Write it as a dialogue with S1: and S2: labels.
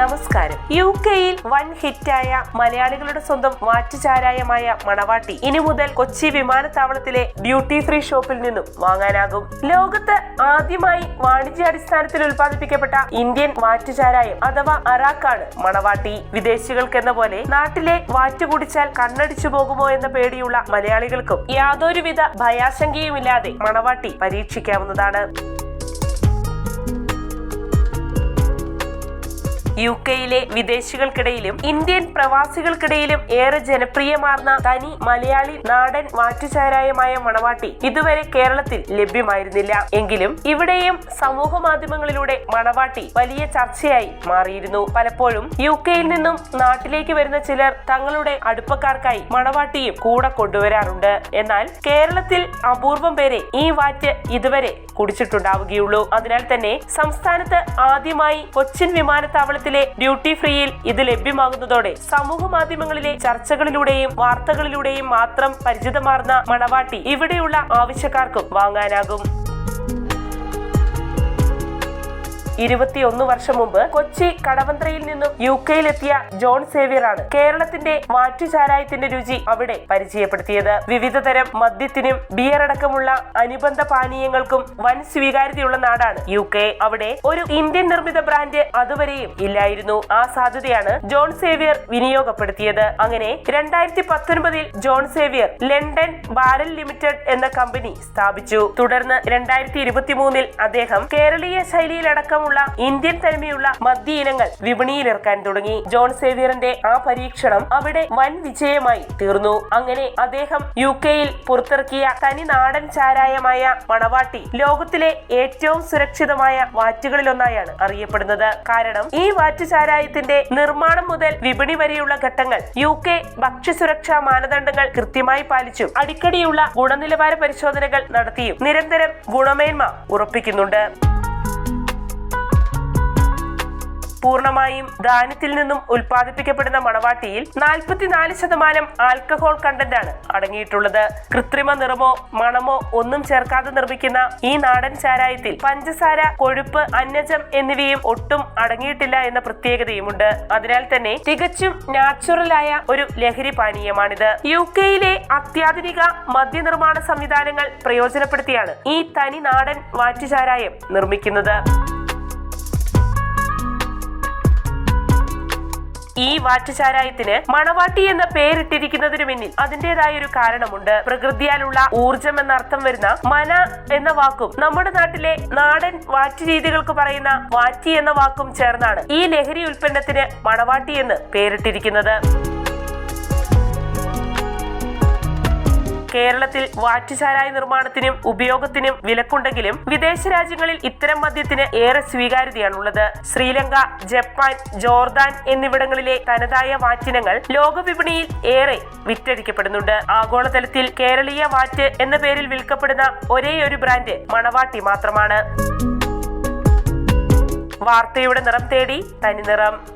S1: നമസ്കാരം. യു കെയിൽ വൻ ഹിറ്റായ മലയാളികളുടെ സ്വന്തം മാറ്റുചാരായമായ മണവാട്ടി ഇനി മുതൽ കൊച്ചി വിമാനത്താവളത്തിലെ ഡ്യൂട്ടി ഫ്രീ ഷോപ്പിൽ നിന്നും വാങ്ങാനാകും. ലോകത്ത് ആദ്യമായി വാണിജ്യാടിസ്ഥാനത്തിൽ ഉത്പാദിപ്പിക്കപ്പെട്ട ഇന്ത്യൻ വാറ്റുചാരായം അഥവാ അറാക്കാണ് മണവാട്ടി. വിദേശികൾക്കെന്ന പോലെ നാട്ടിലെ വാറ്റ് കുടിച്ചാൽ കണ്ണടിച്ചു പോകുമോ എന്ന പേടിയുള്ള മലയാളികൾക്കും യാതൊരുവിധ ഭയാശങ്കയുമില്ലാതെ മണവാട്ടി പരീക്ഷിക്കാവുന്നതാണ്. യു കെയിലെ വിദേശികൾക്കിടയിലും ഇന്ത്യൻ പ്രവാസികൾക്കിടയിലും ഏറെ ജനപ്രിയമാർന്ന തനി മലയാളി നാടൻ വാറ്റുചാരായമായ മണവാട്ടി ഇതുവരെ കേരളത്തിൽ ലഭ്യമായിരുന്നില്ല. എങ്കിലും ഇവിടെയും സമൂഹ മാധ്യമങ്ങളിലൂടെ മണവാട്ടി വലിയ ചർച്ചയായി മാറിയിരുന്നു. പലപ്പോഴും യു കെയിൽ നിന്നും നാട്ടിലേക്ക് വരുന്ന ചിലർ തങ്ങളുടെ അടുപ്പക്കാർക്കായി മണവാട്ടിയും കൂടെ കൊണ്ടുവരാറുണ്ട്. എന്നാൽ കേരളത്തിൽ അപൂർവം പേരെ ഈ വാറ്റ് ഇതുവരെ കുടിച്ചിട്ടുണ്ടാവുകയുള്ളൂ. അതിനാൽ തന്നെ സംസ്ഥാനത്ത് ആദ്യമായി കൊച്ചിൻ വിമാനത്താവളത്തിലെ ഡ്യൂട്ടി ഫ്രീയിൽ ഇത് ലഭ്യമാകുന്നതോടെ സമൂഹ മാധ്യമങ്ങളിലെ ചർച്ചകളിലൂടെയും വാർത്തകളിലൂടെയും മാത്രം പരിചിതമാർന്ന മണവാട്ടി ഇവിടെയുള്ള ആവശ്യക്കാർക്കും വാങ്ങാനാകും. ഇരുപത്തിയൊന്ന് വർഷം മുമ്പ് കൊച്ചി കടവന്ത്രയിൽ നിന്നും യു കെയിലെത്തിയ ജോൺ സേവ്യർ ആണ് കേരളത്തിന്റെ മാറ്റുചാരായത്തിന്റെ രുചി അവിടെ പരിചയപ്പെടുത്തിയത്. വിവിധ തരം മദ്യത്തിനും ബിയർ അടക്കമുള്ള അനുബന്ധ പാനീയങ്ങൾക്കും വൻ സ്വീകാര്യതയുള്ള നാടാണ് യു കെ. അവിടെ ഒരു ഇന്ത്യൻ നിർമ്മിത ബ്രാൻഡ് അതുവരെയും ഇല്ലായിരുന്നു. ആ സാധ്യതയാണ് ജോൺ സേവ്യർ വിനിയോഗപ്പെടുത്തിയത്. അങ്ങനെ രണ്ടായിരത്തി പത്തൊൻപതിൽ John Xavier London barrel limited എന്ന കമ്പനി സ്ഥാപിച്ചു. തുടർന്ന് രണ്ടായിരത്തി ഇരുപത്തി മൂന്നിൽ അദ്ദേഹം കേരളീയ ശൈലിയിലടക്കമുള്ള ഇന്ത്യൻ തനിമയുള്ള മദ്യ ഇനങ്ങൾ വിപണിയിൽ ഇറക്കാൻ തുടങ്ങി. ജോൺ സേവിയറിന്റെ ആ പരീക്ഷണം അവിടെ വൻ വിജയമായി തീർന്നു. അങ്ങനെ അദ്ദേഹം യു കെയിൽ പുറത്തിറക്കിയ തനി നാടൻ ചാരായമായ മണവാട്ടി ലോകത്തിലെ ഏറ്റവും സുരക്ഷിതമായ വാറ്റുകളിലൊന്നായാണ് അറിയപ്പെടുന്നത്. കാരണം ഈ വാറ്റ് ചാരായത്തിന്റെ നിർമ്മാണം മുതൽ വിപണി വരെയുള്ള ഘട്ടങ്ങൾ യു കെ ഭക്ഷ്യസുരക്ഷാ മാനദണ്ഡങ്ങൾ കൃത്യമായി പാലിച്ചു അടിക്കടിയുള്ള ഗുണനിലവാര പരിശോധനകൾ നടത്തിയും നിരന്തരം ഗുണമേന്മ ഉറപ്പിക്കുന്നുണ്ട്. പൂർണമായും ധാന്യത്തിൽ നിന്നും ഉൽപ്പാദിപ്പിക്കപ്പെടുന്ന മണവാട്ടിയിൽ നാൽപ്പത്തിനാല് ശതമാനം ആൽക്കഹോൾ കണ്ടന്റ് ആണ് അടങ്ങിയിട്ടുള്ളത്. കൃത്രിമ നിറമോ മണമോ ഒന്നും ചേർക്കാതെ നിർമ്മിക്കുന്ന ഈ നാടൻ ചാരായത്തിൽ പഞ്ചസാര കൊഴുപ്പ് അന്നജം എന്നിവയും ഒട്ടും അടങ്ങിയിട്ടില്ല എന്ന പ്രത്യേകതയുമുണ്ട്. അതിനാൽ തന്നെ തികച്ചും നാച്ചുറലായ ഒരു ലഹരി പാനീയമാണിത്. യു കെയിലെ അത്യാധുനിക മദ്യനിർമ്മാണ സംവിധാനങ്ങൾ പ്രയോജനപ്പെടുത്തിയാണ് ഈ തനി നാടൻ വാറ്റുചാരായം നിർമ്മിക്കുന്നത്. ഈ വാറ്റുചാരായത്തിന് മണവാട്ടി എന്ന പേരിട്ടിരിക്കുന്നതിന് പിന്നിൽ അതിന്റെതായ ഒരു കാരണമുണ്ട്. പ്രകൃതിയാലുള്ള ഊർജം എന്ന അർത്ഥം വരുന്ന മന എന്ന വാക്കും നമ്മുടെ നാട്ടിലെ നാടൻ വാറ്റ് രീതികൾക്ക് പറയുന്ന വാറ്റി എന്ന വാക്കും ചേർന്നാണ് ഈ ലഹരി ഉൽപ്പന്നത്തിന് മണവാട്ടി എന്ന് പേരിട്ടിരിക്കുന്നത്. കേരളത്തിൽ വാറ്റുചാരായ നിർമ്മാണത്തിനും ഉപയോഗത്തിനും വിലക്കുണ്ടെങ്കിലും വിദേശ രാജ്യങ്ങളിൽ ഇത്തരം മദ്യത്തിന് ഏറെ സ്വീകാര്യതയാണുള്ളത്. ശ്രീലങ്ക ജപ്പാൻ ജോർദാൻ എന്നിവിടങ്ങളിലെ തനതായ വാറ്റിനങ്ങൾ ലോകവിപണിയിൽ ഏറെ വിറ്റഴിക്കപ്പെടുന്നുണ്ട്. ആഗോളതലത്തിൽ കേരളീയ വാറ്റ് എന്ന പേരിൽ വിൽക്കപ്പെടുന്ന ഒരേ ഒരു ബ്രാൻഡ് മണവാട്ടി മാത്രമാണ്. വാർത്തയുടെ നിറം തേടി തനി നിറം.